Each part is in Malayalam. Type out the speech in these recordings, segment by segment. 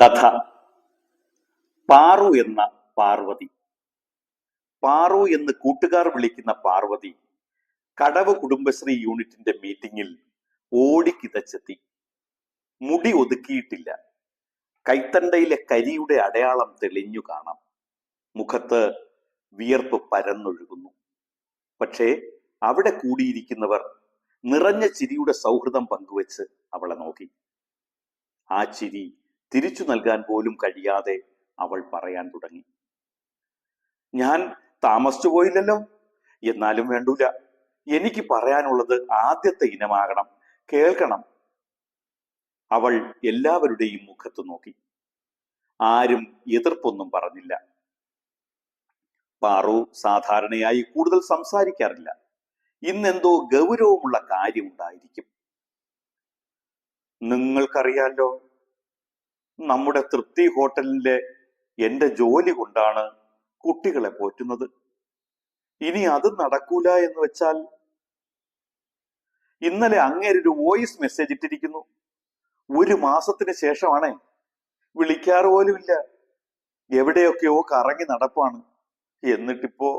കഥ. പാറു എന്ന പാർവതി. പാറു എന്ന് കൂട്ടുകാർ വിളിക്കുന്ന പാർവതി കടവ് കുടുംബശ്രീ യൂണിറ്റിന്റെ മീറ്റിംഗിൽ ഓടിക്കിതച്ചെത്തി മുടി ഒതുക്കിയിട്ടില്ല. കൈത്തണ്ടയിലെ കരിയുടെ അടയാളം തെളിഞ്ഞു കാണാം. മുഖത്ത് വിയർപ്പ് പരന്നൊഴുകുന്നു. പക്ഷേ അവിടെ കൂടിയിരിക്കുന്നവർ നിറഞ്ഞ ചിരിയുടെ സൗഹൃദം പങ്കുവെച്ച് അവളെ നോക്കി. ആ ചിരി തിരിച്ചു നൽകാൻ പോലും കഴിയാതെ അവൾ പറയാൻ തുടങ്ങി. ഞാൻ താമസിച്ചു പോയില്ലല്ലോ. എന്നാലും വേണ്ടൂല. എനിക്ക് പറയാനുള്ളത് ആദ്യത്തെ ഇനമാകണം. കേൾക്കണം. അവൾ എല്ലാവരുടെയും മുഖത്ത് നോക്കി. ആരും എതിർപ്പൊന്നും പറഞ്ഞില്ല. പാറു സാധാരണയായി കൂടുതൽ സംസാരിക്കാറില്ല. ഇന്നെന്തോ ഗൗരവമുള്ള കാര്യമുണ്ടായിരിക്കും നിങ്ങൾക്കറിയാലോ നമ്മുടെ തൃപ്തി ഹോട്ടലിലെ എന്റെ ജോലി കൊണ്ടാണ് കുട്ടികളെ പോറ്റുന്നത്. ഇനി അത് നടക്കൂല എന്ന് വെച്ചാൽ ഇന്നലെ അങ്ങേര് ഒരു വോയിസ് മെസ്സേജ് ഇട്ടിരിക്കുന്നു. ഒരു മാസത്തിന് ശേഷമാണേ വിളിക്കാറ് പോലുമില്ല എവിടെയൊക്കെയോ കറങ്ങി നടപ്പാണ്. എന്നിട്ടിപ്പോ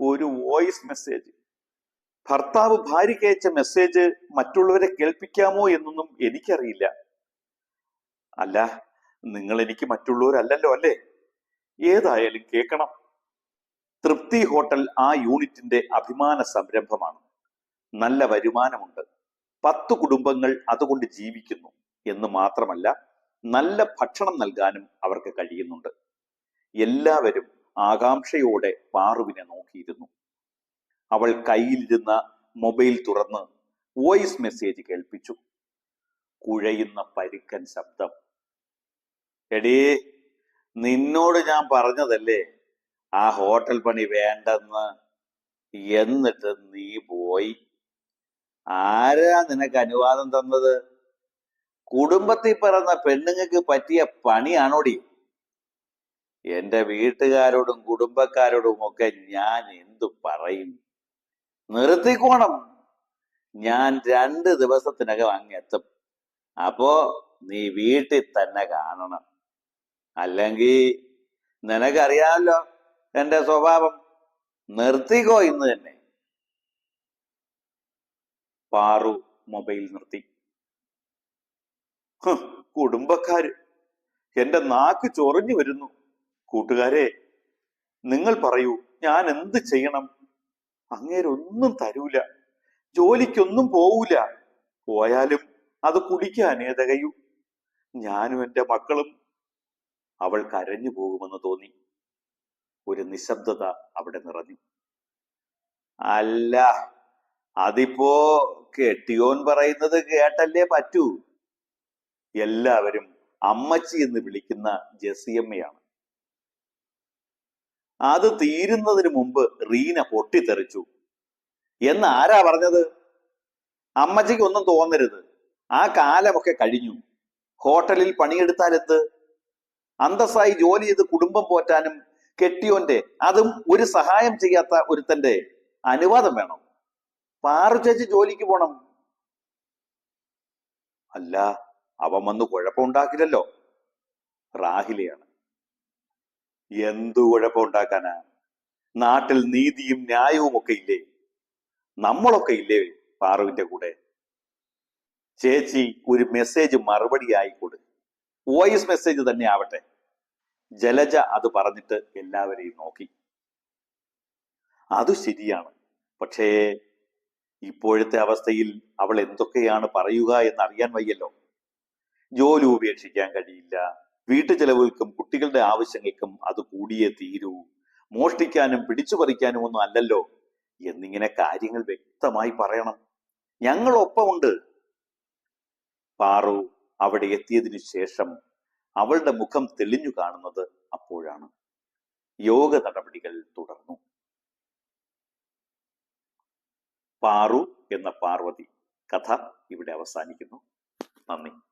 ഒരു വോയിസ് മെസ്സേജ്. ഭർത്താവ് ഭാര്യയ്ക്ക് അയച്ച മെസ്സേജ് മറ്റുള്ളവരെ കേൾപ്പിക്കാമോ എന്നൊന്നും എനിക്കറിയില്ല. അല്ല നിങ്ങൾ എനിക്ക് മറ്റുള്ളവരല്ലല്ലോ അല്ലേ? ഏതായാലും കേൾക്കണം. തൃപ്തി ഹോട്ടൽ ആ യൂണിറ്റിന്റെ അഭിമാന സംരംഭമാണ്. നല്ല വരുമാനമുണ്ട്. പത്ത് കുടുംബങ്ങൾ അതുകൊണ്ട് ജീവിക്കുന്നു എന്ന് മാത്രമല്ല നല്ല ഭക്ഷണം നൽകാനും അവർക്ക് കഴിയുന്നുണ്ട്. എല്ലാവരും ആകാംക്ഷയോടെ പാറുവിനെ നോക്കിയിരുന്നു. അവൾ കയ്യിലിരുന്ന മൊബൈൽ തുറന്ന് വോയിസ് മെസ്സേജ് കേൾപ്പിച്ചു. കുഴയുന്ന പരുക്കൻ ശബ്ദം എടീ നിന്നോട് ഞാൻ പറഞ്ഞതല്ലേ ആ ഹോട്ടൽ പണി വേണ്ടെന്ന് എന്നിട്ട് നീ പോയി. ആരാ നിനക്ക് അനുവാദം തന്നത്? കുടുംബത്തിൽ പിറന്ന പെണ്ണുങ്ങൾക്ക് പറ്റിയ പണിയാണോടി? എന്റെ വീട്ടുകാരോടും കുടുംബക്കാരോടും ഒക്കെ ഞാൻ എന്തു പറയും? നിർത്തിക്കോണം. ഞാൻ രണ്ട് ദിവസത്തിനകം അങ്ങെത്തും അപ്പോ നീ വീട്ടിൽ തന്നെ കാണണം. അല്ലെങ്കിൽ നിനക്കറിയാമല്ലോ എന്റെ സ്വഭാവം നിർത്തിക്കോ ഇന്ന് തന്നെ. പാറു മൊബൈൽ നിർത്തി. കുടുംബക്കാര് എന്റെ നാക്ക് ചൊറിഞ്ഞു വരുന്നു. കൂട്ടുകാരെ നിങ്ങൾ പറയൂ ഞാൻ എന്ത് ചെയ്യണം? അങ്ങേരൊന്നും തരൂല. ജോലിക്കൊന്നും പോവൂല. പോയാലും അത് കുടിക്കാനേ ഞാനും എന്റെ മക്കളും അവൾ കരഞ്ഞു പോകുമെന്ന് തോന്നി. ഒരു നിശബ്ദത അവിടെ നിറഞ്ഞു. അല്ല അതിപ്പോ കെട്ടിയോൻ പറയുന്നത് കേട്ടല്ലേ പറ്റൂ. എല്ലാവരും അമ്മച്ചി എന്ന് വിളിക്കുന്ന ജസിയമ്മയാണ് അത് തീരുന്നതിന് മുമ്പ് റീന പൊട്ടിത്തെറിച്ചു. എന്ന് ആരാ പറഞ്ഞത്? അമ്മച്ചിക്ക് ഒന്നും തോന്നരുത്. ആ കാലമൊക്കെ കഴിഞ്ഞു. ഹോട്ടലിൽ പണിയെടുത്താൽ എന്ത്? അന്തസ്സായി ജോലി ചെയ്ത് കുടുംബം പോറ്റാനും കെട്ടിയോന്റെ അതും ഒരു സഹായം ചെയ്യാത്ത ഒരുത്തന്റെ അനുവാദം വേണം. പാറു ചേച്ചി ജോലിക്ക് പോണം. അല്ല അവൻ വന്ന് കുഴപ്പമുണ്ടാക്കില്ലല്ലോ റാഹിലയാണ്. എന്തു കുഴപ്പമുണ്ടാക്കാനാ നാട്ടിൽ നീതിയും ന്യായവും ഒക്കെ ഇല്ലേ? നമ്മളൊക്കെ ഇല്ലേ പാറുവിന്റെ കൂടെ? ചേച്ചി ഒരു മെസ്സേജ് മറുപടി ആയിക്കൊടു വോയിസ് മെസ്സേജ് തന്നെ ആവട്ടെ ജലജ അത് പറഞ്ഞിട്ട് എല്ലാവരെയും നോക്കി. അത് ശരിയാണ്. പക്ഷേ ഇപ്പോഴത്തെ അവസ്ഥയിൽ അവൾ എന്തൊക്കെയാണ് പറയുക എന്ന് അറിയാൻ വയ്യല്ലോ. ജോലി ഉപേക്ഷിക്കാൻ കഴിയില്ല. വീട്ടു ചെലവുകൾക്കും കുട്ടികളുടെ ആവശ്യങ്ങൾക്കും അത് കൂടിയേ തീരൂ. മോഷ്ടിക്കാനും പിടിച്ചു പറിക്കാനും ഒന്നും അല്ലല്ലോ. എന്നിങ്ങനെ കാര്യങ്ങൾ വ്യക്തമായി പറയണം. ഞങ്ങൾ ഒപ്പമുണ്ട് പാറു അവിടെ എത്തിയതിനു ശേഷം അവളുടെ മുഖം തെളിഞ്ഞു കാണുന്നത് അപ്പോഴാണ്. യോഗ നടപടികൾ തുടർന്നു. പാറു എന്ന പാർവതി കഥ ഇവിടെ അവസാനിക്കുന്നു. നന്ദി.